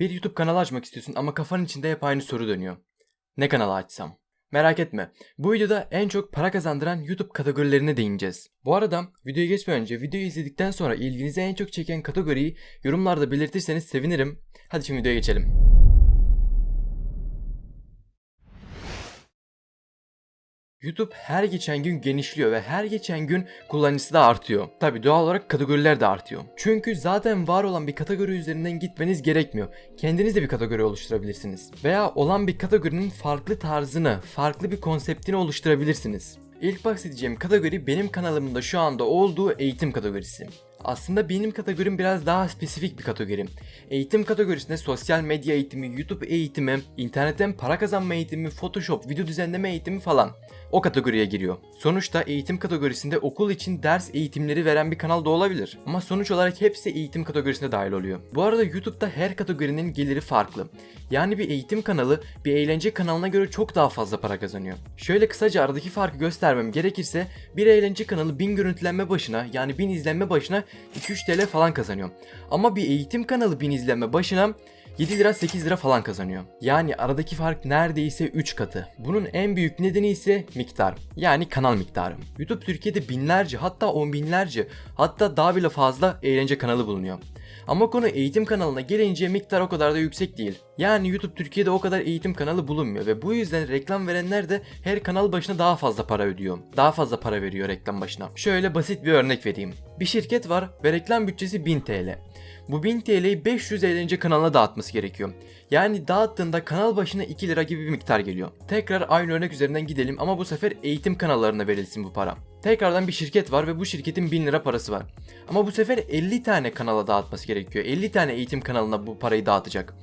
Bir YouTube kanalı açmak istiyorsun ama kafanın içinde hep aynı soru dönüyor. Ne kanalı açsam? Merak etme. Bu videoda en çok para kazandıran YouTube kategorilerine değineceğiz. Bu arada videoya geçmeden önce videoyu izledikten sonra ilginizi en çok çeken kategoriyi yorumlarda belirtirseniz sevinirim. Hadi şimdi videoya geçelim. YouTube her geçen gün genişliyor ve her geçen gün kullanıcısı da artıyor. Tabi doğal olarak kategoriler de artıyor. Çünkü zaten var olan bir kategori üzerinden gitmeniz gerekmiyor. Kendiniz de bir kategori oluşturabilirsiniz. Veya olan bir kategorinin farklı tarzını, farklı bir konseptini oluşturabilirsiniz. İlk bahsedeceğim kategori benim kanalımda şu anda olduğu eğitim kategorisi. Aslında benim kategorim biraz daha spesifik bir kategori. Eğitim kategorisinde sosyal medya eğitimi, YouTube eğitimi, internetten para kazanma eğitimi, Photoshop, video düzenleme eğitimi falan o kategoriye giriyor. Sonuçta eğitim kategorisinde okul için ders eğitimleri veren bir kanal da olabilir. Ama sonuç olarak hepsi eğitim kategorisine dahil oluyor. Bu arada YouTube'da her kategorinin geliri farklı. Yani bir eğitim kanalı bir eğlence kanalına göre çok daha fazla para kazanıyor. Şöyle kısaca aradaki farkı göstermem gerekirse bir eğlence kanalı 1000 görüntülenme başına yani 1000 izlenme başına 2-3 TL falan kazanıyor. Ama bir eğitim kanalı 1000 izlenme başına 7 lira 8 lira falan kazanıyor. Yani aradaki fark neredeyse 3 katı. Bunun en büyük nedeni ise miktar. Yani kanal miktarı. YouTube Türkiye'de binlerce hatta on binlerce hatta daha bile fazla eğlence kanalı bulunuyor. Ama konu eğitim kanalına gelince miktar o kadar da yüksek değil. Yani YouTube Türkiye'de o kadar eğitim kanalı bulunmuyor ve bu yüzden reklam verenler de her kanal başına daha fazla para ödüyor. Daha fazla para veriyor reklam başına. Şöyle basit bir örnek vereyim. Bir şirket var ve reklam bütçesi 1000 TL. Bu 1000 TL'yi 500 eğlence kanalına dağıtması gerekiyor. Yani dağıttığında kanal başına 2 lira gibi bir miktar geliyor. Tekrar aynı örnek üzerinden gidelim ama bu sefer eğitim kanallarına verilsin bu para. Tekrardan bir şirket var ve bu şirketin 1000 lira parası var. Ama bu sefer 50 tane kanala dağıtması gerekiyor. 50 tane eğitim kanalına bu parayı dağıtacak.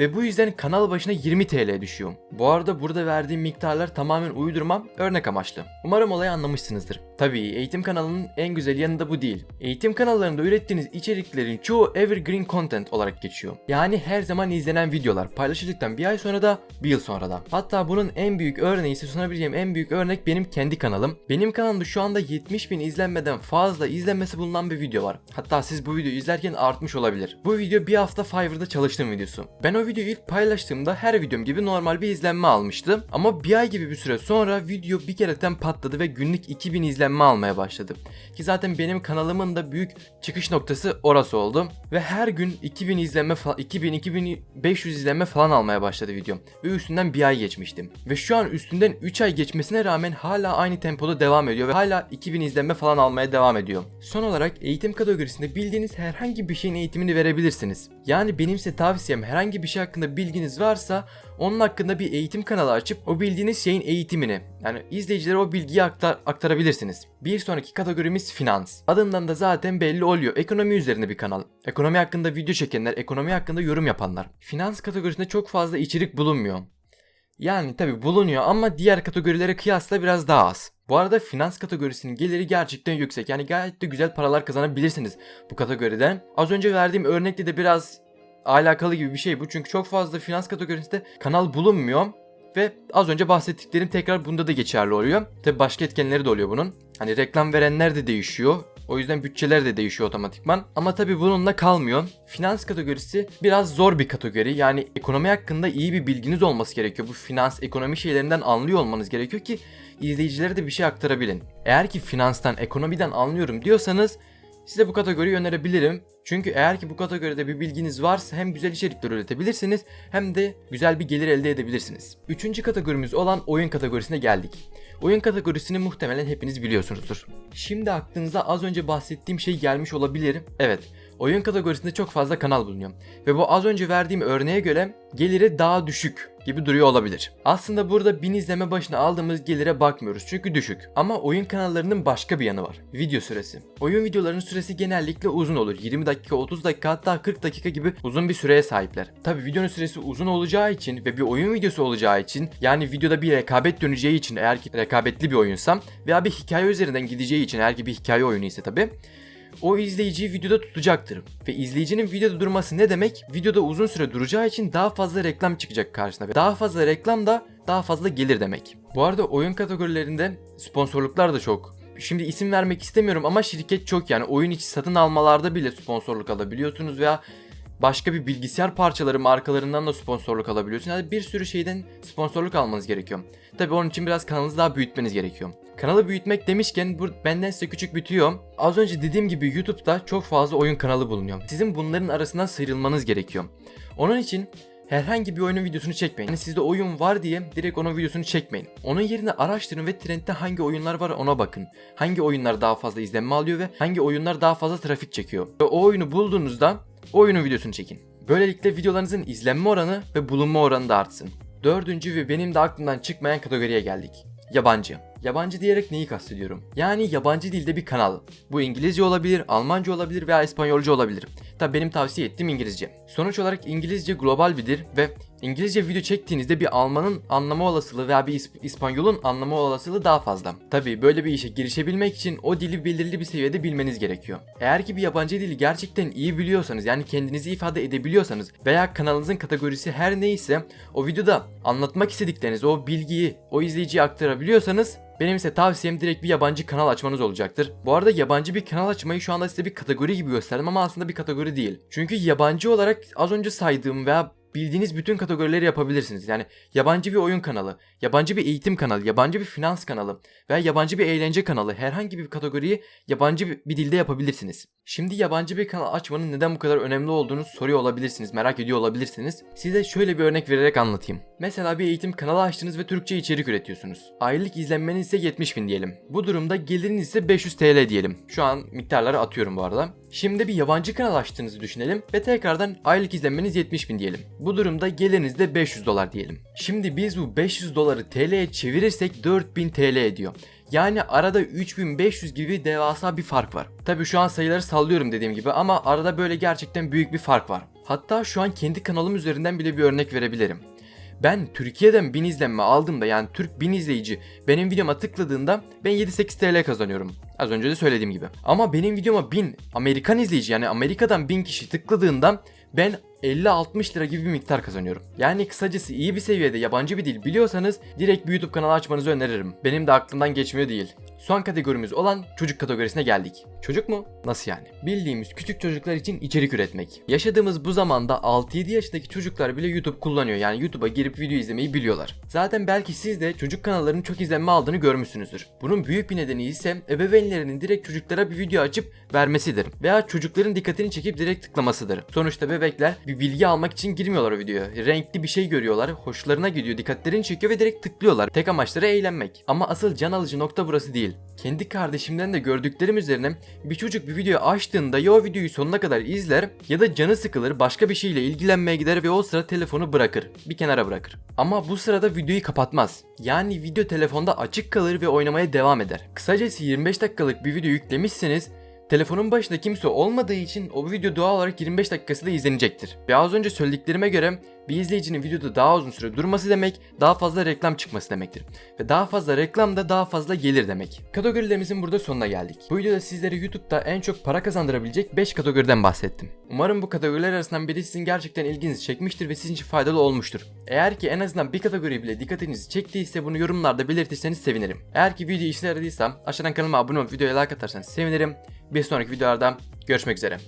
Ve bu yüzden kanal başına 20 TL düşüyor. Bu arada burada verdiğim miktarlar tamamen uydurmam, örnek amaçlı. Umarım olayı anlamışsınızdır. Tabii eğitim kanalının en güzel yanı da bu değil. Eğitim kanallarında ürettiğiniz içeriklerin çoğu evergreen content olarak geçiyor. Yani her zaman izlenen videolar paylaşıldıktan bir ay sonra da bir yıl sonra da. Hatta bunun en büyük örneği ise sunabileceğim en büyük örnek benim kendi kanalım. Benim kanalımda şu anda 70 bin izlenmeden fazla izlenmesi bulunan bir video var. Hatta siz bu videoyu izlerken artmış olabilir. Bu video bir hafta Fiverr'da çalıştığım videosu. Ben o videoyu ilk paylaştığımda her videom gibi normal bir izlenme almıştı. Ama bir ay gibi bir süre sonra video bir keretten patladı ve günlük 2000 izlenme almaya başladı. Ki zaten benim kanalımın da büyük çıkış noktası orası oldu. Ve her gün 2000 izlenme falan 2000 2500 izlenme falan almaya başladı videom. Ve üstünden bir ay geçmiştim. Ve şu an üstünden 3 ay geçmesine rağmen hala aynı tempoda devam ediyor ve hala 2000 izlenme falan almaya devam ediyor. Son olarak eğitim kategorisinde bildiğiniz herhangi bir şeyin eğitimini verebilirsiniz. Yani benim size tavsiyem herhangi bir şey hakkında bilginiz varsa onun hakkında bir eğitim kanalı açıp o bildiğiniz şeyin eğitimini yani izleyicilere o bilgiyi aktar, aktarabilirsiniz. Bir sonraki kategorimiz finans. Adından da zaten belli oluyor. Ekonomi üzerine bir kanal. Ekonomi hakkında video çekenler, ekonomi hakkında yorum yapanlar. Finans kategorisinde çok fazla içerik bulunmuyor. Yani tabi bulunuyor ama diğer kategorilere kıyasla biraz daha az. Bu arada finans kategorisinin geliri gerçekten yüksek. Yani gayet de güzel paralar kazanabilirsiniz bu kategoriden. Az önce verdiğim örnekte de biraz alakalı gibi bir şey bu. Çünkü çok fazla finans kategorisinde kanal bulunmuyor. Ve az önce bahsettiklerim tekrar bunda da geçerli oluyor. Tabi başka etkenleri de oluyor bunun. Hani reklam verenler de değişiyor. O yüzden bütçeler de değişiyor otomatikman. Ama tabi bununla kalmıyor. Finans kategorisi biraz zor bir kategori. Yani ekonomi hakkında iyi bir bilginiz olması gerekiyor. Bu finans, ekonomi şeylerinden anlıyor olmanız gerekiyor ki izleyicilere de bir şey aktarabilin. Eğer ki finanstan, ekonomiden anlıyorum diyorsanız size bu kategoriyi önerebilirim. Çünkü eğer ki bu kategoride bir bilginiz varsa hem güzel içerikler üretebilirsiniz hem de güzel bir gelir elde edebilirsiniz. Üçüncü kategorimiz olan oyun kategorisine geldik. Oyun kategorisini muhtemelen hepiniz biliyorsunuzdur. Şimdi aklınıza az önce bahsettiğim şey gelmiş olabilir. Evet, oyun kategorisinde çok fazla kanal bulunuyor. Ve bu az önce verdiğim örneğe göre geliri daha düşük gibi duruyor olabilir. Aslında burada 1000 izleme başına aldığımız gelire bakmıyoruz çünkü düşük. Ama oyun kanallarının başka bir yanı var. Video süresi. Oyun videolarının süresi genellikle uzun olur. 20 dakika, 30 dakika hatta 40 dakika gibi uzun bir süreye sahipler. Tabi videonun süresi uzun olacağı için ve bir oyun videosu olacağı için yani videoda bir rekabet döneceği için eğer ki rekabetli bir oyunsam veya bir hikaye üzerinden gideceği için eğer ki bir hikaye oyunu ise tabi o izleyiciyi videoda tutacaktır. Ve izleyicinin videoda durması ne demek? Videoda uzun süre duracağı için daha fazla reklam çıkacak karşısına. Ve daha fazla reklam da daha fazla gelir demek. Bu arada oyun kategorilerinde sponsorluklar da çok. Şimdi isim vermek istemiyorum ama şirket çok yani oyun içi satın almalarda bile sponsorluk alabiliyorsunuz veya Başka bir bilgisayar parçaları markalarından da sponsorluk alabiliyorsun. Yani bir sürü şeyden sponsorluk almanız gerekiyor. Tabi onun için biraz kanalınızı daha büyütmeniz gerekiyor. Kanalı büyütmek demişken bu benden size küçük bitiyor. Az önce dediğim gibi YouTube'da çok fazla oyun kanalı bulunuyor. Sizin bunların arasından sıyrılmanız gerekiyor. Onun için herhangi bir oyunun videosunu çekmeyin. Yani sizde oyun var diye direkt onun videosunu çekmeyin. Onun yerine araştırın ve trendde hangi oyunlar var ona bakın. Hangi oyunlar daha fazla izlenme alıyor ve hangi oyunlar daha fazla trafik çekiyor. Ve o oyunu bulduğunuzda oyunun videosunu çekin. Böylelikle videolarınızın izlenme oranı ve bulunma oranı da artsın. Dördüncü ve benim de aklımdan çıkmayan kategoriye geldik. Yabancı. Yabancı diyerek neyi kastediyorum? Yani yabancı dilde bir kanal. Bu İngilizce olabilir, Almanca olabilir veya İspanyolca olabilir. Tabi benim tavsiye ettiğim İngilizce. Sonuç olarak İngilizce global bir dil ve İngilizce video çektiğinizde bir Almanın anlama olasılığı veya bir İsp- İspanyolun anlama olasılığı daha fazla. Tabi böyle bir işe girişebilmek için o dili belirli bir seviyede bilmeniz gerekiyor. Eğer ki bir yabancı dili gerçekten iyi biliyorsanız yani kendinizi ifade edebiliyorsanız veya kanalınızın kategorisi her neyse o videoda anlatmak istedikleriniz o bilgiyi o izleyiciye aktarabiliyorsanız benim ise tavsiyem direkt bir yabancı kanal açmanız olacaktır. Bu arada yabancı bir kanal açmayı şu anda size bir kategori gibi gösterdim ama aslında bir kategori değil. Çünkü yabancı olarak az önce saydığım veya bildiğiniz bütün kategorileri yapabilirsiniz. Yani yabancı bir oyun kanalı, yabancı bir eğitim kanalı, yabancı bir finans kanalı veya yabancı bir eğlence kanalı herhangi bir kategoriyi yabancı bir- dilde yapabilirsiniz. Şimdi yabancı bir kanal açmanın neden bu kadar önemli olduğunu soruyor olabilirsiniz, merak ediyor olabilirsiniz. Size şöyle bir örnek vererek anlatayım. Mesela bir eğitim kanalı açtınız ve Türkçe içerik üretiyorsunuz. Aylık izlenmeniz ise 70 bin diyelim. Bu durumda geliriniz ise 500 TL diyelim. Şu an miktarları atıyorum bu arada. Şimdi bir yabancı kanal açtığınızı düşünelim ve tekrardan aylık izlenmeniz 70 bin diyelim. Bu durumda geliriniz de 500 dolar diyelim. Şimdi biz bu 500 doları TL'ye çevirirsek 4000 TL ediyor. Yani arada 3500 gibi devasa bir fark var. Tabi şu an sayıları sallıyorum dediğim gibi ama arada böyle gerçekten büyük bir fark var. Hatta şu an kendi kanalım üzerinden bile bir örnek verebilirim. Ben Türkiye'den 1000 izlenme aldığımda yani Türk 1000 izleyici benim videoma tıkladığında ben 7-8 TL kazanıyorum. Az önce de söylediğim gibi. Ama benim videoma 1000 Amerikan izleyici yani Amerika'dan 1000 kişi tıkladığında ben 50-60 lira gibi bir miktar kazanıyorum. Yani kısacası iyi bir seviyede yabancı bir dil biliyorsanız direkt bir YouTube kanalı açmanızı öneririm. Benim de aklımdan geçmiyor değil. Son kategorimiz olan çocuk kategorisine geldik. Çocuk mu? Nasıl yani? Bildiğimiz küçük çocuklar için içerik üretmek. Yaşadığımız bu zamanda 6-7 yaşındaki çocuklar bile YouTube kullanıyor. Yani YouTube'a girip video izlemeyi biliyorlar. Zaten belki siz de çocuk kanallarının çok izlenme aldığını görmüşsünüzdür. Bunun büyük bir nedeni ise ebeveynlerinin direkt çocuklara bir video açıp vermesidir. Veya çocukların dikkatini çekip direkt tıklamasıdır. Sonuçta bebekler bir bilgi almak için girmiyorlar o videoya. Renkli bir şey görüyorlar, hoşlarına gidiyor, dikkatlerini çekiyor ve direkt tıklıyorlar. Tek amaçları eğlenmek. Ama asıl can alıcı nokta burası değil. Kendi kardeşimden de gördüklerim üzerine bir çocuk bir video açtığında ya o videoyu sonuna kadar izler ya da canı sıkılır başka bir şeyle ilgilenmeye gider ve o sıra telefonu bırakır. Bir kenara bırakır. Ama bu sırada videoyu kapatmaz. Yani video telefonda açık kalır ve oynamaya devam eder. Kısacası 25 dakikalık bir video yüklemişseniz Telefonun başında kimse olmadığı için o video doğal olarak 25 dakikası da izlenecektir. Ve az önce söylediklerime göre bir izleyicinin videoda daha uzun süre durması demek daha fazla reklam çıkması demektir. Ve daha fazla reklam da daha fazla gelir demek. Kategorilerimizin burada sonuna geldik. Bu videoda sizlere YouTube'da en çok para kazandırabilecek 5 kategoriden bahsettim. Umarım bu kategoriler arasından biri sizin gerçekten ilginizi çekmiştir ve sizin için faydalı olmuştur. Eğer ki en azından bir kategori bile dikkatinizi çektiyse bunu yorumlarda belirtirseniz sevinirim. Eğer ki video işe yaradıysa aşağıdan kanalıma abone olup videoya like atarsanız sevinirim. Bir sonraki videolarda görüşmek üzere.